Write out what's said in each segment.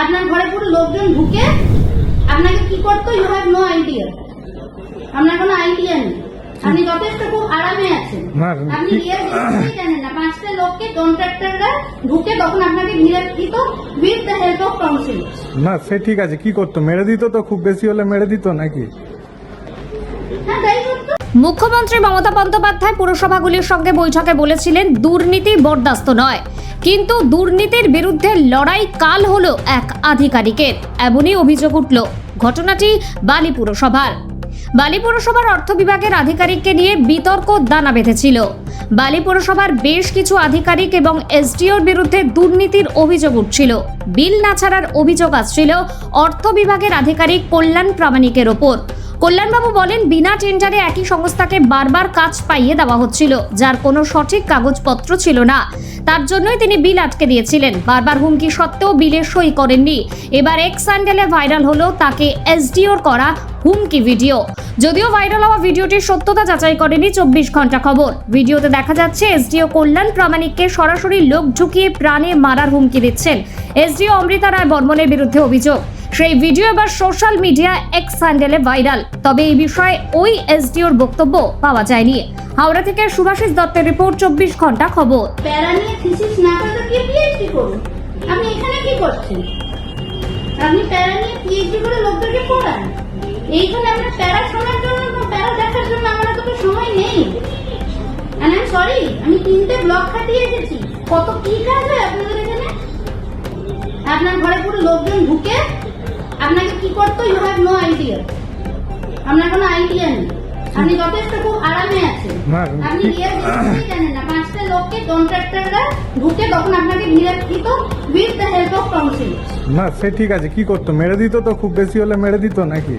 আপনার ঘরে পুরো লোকজন ঢুকে আপনাকে কি করতো? ইউ হ্যাভ নো আইডিয়া আপনার কোনো আইডিয়া নেই। আপনি যথেষ্ট খুব আরামে আছেন। আপনি রিয়েল জানেন না। পাঁচটা লোককে কন্ট্রাক্টররা ঢুকে তখন আপনাকে ঘিরে দিত with the help of council না সে ঠিক আছে কি করতো? মেরে দিত তো? খুব বেশি হলে মেরে দিত নাকি? হ্যাঁ তাই করতো। মুখ্যমন্ত্রী মমতা বন্দ্যোপাধ্যায় পুরসভাগুলির সঙ্গে বৈঠকে বলেছিলেন দুর্নীতি বরদাস্ত নয়। কিন্তু দুর্নীতির বিরুদ্ধে লড়াই কাল হলো এক আধিকারিকের। এমনই অভিযোগ উঠল ঘটনাটি বালি পুরসভার। বালি পুরসভার অর্থ বিভাগের আধিকারিককে নিয়ে বিতর্ক দানা বেঁধেছিল। বালি পুরসভার বেশ কিছু আধিকারিক এবং এসডিওর বিরুদ্ধে দুর্নীতির অভিযোগ উঠছিল। বিল না ছাড়ার অভিযোগ আসছিল অর্থ বিভাগের আধিকারিক কল্যাণ প্রামাণিকের ওপর। কল্যাণবাবু বলেন, বিনা টেন্ডারে একই সংস্থাকে বারবার কাজ পাইয়ে দেওয়া হচ্ছিল, যার কোনো সঠিক কাগজপত্র ছিল না। তার জন্যই তিনি বিল আটকে দিয়েছিলেন। বারবার হুমকি সত্ত্বেও বিলে সই করেননি। এবার এক স্যান্ডেলে ভাইরাল হলো তাকে এসডিওর করা হুমকি ভিডিও। যদিও ভাইরাল হওয়া ভিডিওটির সত্যতা যাচাই করেনি চব্বিশ ঘণ্টা খবর। ভিডিওতে দেখা যাচ্ছে এসডিও কল্যাণ প্রামাণিককে সরাসরি লোক ঝুঁকিয়ে প্রাণে মারার হুমকি দিচ্ছেন। এসডিও অমৃতা রায় বর্মনের বিরুদ্ধে অভিযোগ। সেই ভিডিও এবার সোশ্যাল মিডিয়া এক্স হ্যান্ডেলে ভাইরাল তবে এই বিষয়ে ওই এসডিওর বক্তব্য পাওয়া যায়নি। হাওড়া থেকে সুভাষিস দত্তের রিপোর্ট, চব্বিশ ঘণ্টা খবর। প্যারা নিয়ে থিসিস না করে তো কি পিএইচডি করুন। আপনি এখানে কি করছেন? আপনি প্যারা নিয়ে পিএইচডি করে লোকদেরকে পড়ান। এইখানে আপনার প্যারা শোনার জন্য প্যারা দেখার জন্য আমার তো সময় নেই। আমি সরি আমি তিনটে ব্লক খাটিয়ে এসেছি কত কি কাজ হয় আপনাদের এখানে? আপনার ঘরে পুরো লোকজন ঢুকে আপনাকে কি করতো ইউ হ্যাভ নো আইডিয়া আপনার কোনো আইডিয়া নেই। আপনি যথেষ্ট খুব আরামে আছেন। আপনি রিয়েল জানেন না। পাঁচটা লোককে কন্ট্রাক্টররা ঢুকে তখন আপনাকে ঘিরে দিত with the help of council না সে ঠিক আছে। কি করতো? মেরে দিত তো? খুব বেশি হলে মেরে দিত নাকি?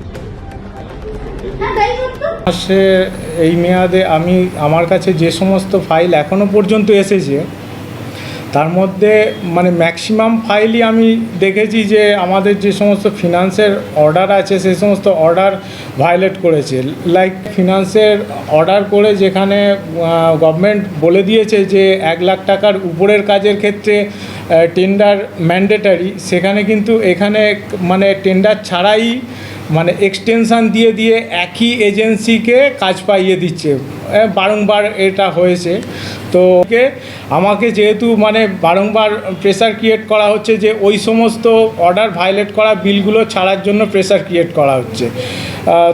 হ্যাঁ তাই এই মেয়াদে আমি আমার কাছে যে সমস্ত ফাইল এখনও পর্যন্ত এসেছে তার মধ্যে মানে ম্যাক্সিমাম ফাইলই আমি দেখেছি যে আমাদের যে সমস্ত ফিনান্সের অর্ডার আছে সেই সমস্ত অর্ডার ভায়োলেট করেছে। লাইক ফিনান্সের অর্ডার করে যেখানে গভর্নমেন্ট বলে দিয়েছে যে এক লাখ টাকার উপরের কাজের ক্ষেত্রে টেন্ডার ম্যান্ডেটারি সেখানে কিন্তু এখানে মানে টেন্ডার ছাড়াই মানে এক্সটেনশান দিয়ে দিয়ে একই এজেন্সিকে কাজ পাইয়ে দিচ্ছে। বারংবার এটা হয়েছে। তো আমাকে যেহেতু মানে বারংবার প্রেশার ক্রিয়েট করা হচ্ছে যে ওই সমস্ত অর্ডার ভায়োলেট করা বিলগুলো ছাড়ার জন্য প্রেশার ক্রিয়েট করা হচ্ছে।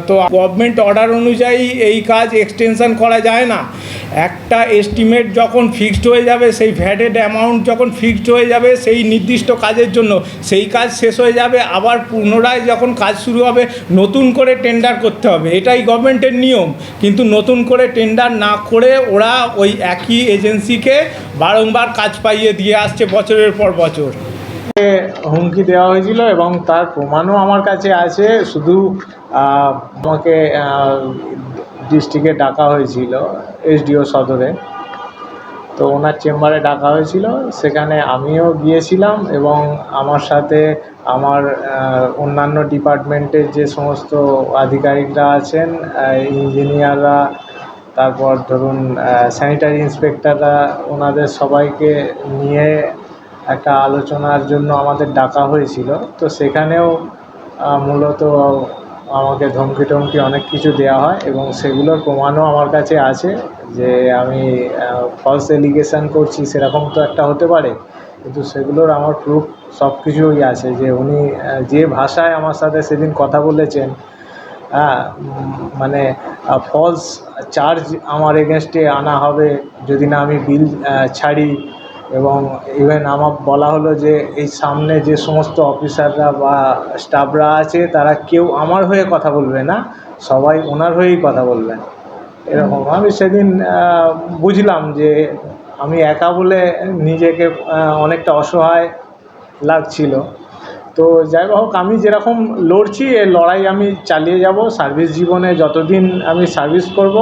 তো গভর্নমেন্ট অর্ডার অনুযায়ী এই কাজ এক্সটেনশান করা যায় না। একটা এস্টিমেট যখন ফিক্সড হয়ে যাবে, সেই ভ্যাটেড অ্যামাউন্ট যখন ফিক্সড হয়ে যাবে, সেই নির্দিষ্ট কাজের জন্য, সেই কাজ শেষ হয়ে যাবে, আবার পুনরায় যখন কাজ শুরু হবে, নতুন করে টেন্ডার করতে হবে। এটাই গভর্নমেন্টের নিয়ম। কিন্তু নতুন করে টেন্ডার না করে ওরা ওই একই এজেন্সিকে বারংবার কাজ পাইয়ে দিয়ে আসছে বছরের পর বছর। হুমকি দেওয়া হয়েছিল এবং তার প্রমাণও আমার কাছে আছে। শুধু আমাকে ডিস্ট্রিক্টে ডাকা হয়েছিল, এসডিও সদরে। তো ওনার চেম্বারে ডাকা হয়েছিল, সেখানে আমিও গিয়েছিলাম এবং আমার সাথে আমার অন্যান্য ডিপার্টমেন্টের যে সমস্ত আধিকারিকরা আছেন ইঞ্জিনিয়াররা, তারপর ধরুন স্যানিটারি ইন্সপেক্টররা ওনাদের সবাইকে নিয়ে একটা আলোচনার জন্য আমাদের ডাকা হয়েছিল। তো সেখানেও মূলত আমাকে ধমকি টমকি অনেক কিছু দেওয়া হয় এবং সেগুলোর প্রমাণও আমার কাছে আছে যে আমি ফলস এলিগেশন করছি, সেরকম তো একটা হতে পারে। কিন্তু সেগুলোর আমার প্রুফ সব কিছুই আছে যে উনি যে ভাষায় আমার সাথে সেদিন কথা বলেছেন হ্যাঁ মানে ফলস চার্জ আমার এগেনস্টে আনা হবে যদি না আমি বিল ছাড়ি। এবং ইভেন আমার বলা হলো যে এই সামনে যে সমস্ত অফিসাররা বা স্টাফরা আছে, তারা কেউ আমার হয়ে কথা বলবে না, সবাই ওনার হয়েই কথা বলবেন এরকম। আমি সেদিন বুঝলাম যে আমি একা বলে নিজেকে অনেকটা অসহায় লাগছিল। তো যাই হোক, আমি যেরকম লড়ছি, এ লড়াই আমি চালিয়ে যাব, সার্ভিস জীবনে যতদিন আমি সার্ভিস করব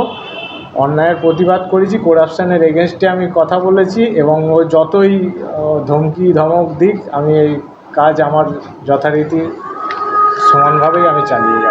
অন্যায়ের প্রতিবাদ করেছি করাপশানের এগেনস্টে আমি কথা বলেছি এবং ও যতই ধমকি, ধমক দিক, আমি এই কাজ আমার যথারীতি সমানভাবেই আমি চালিয়ে যাব।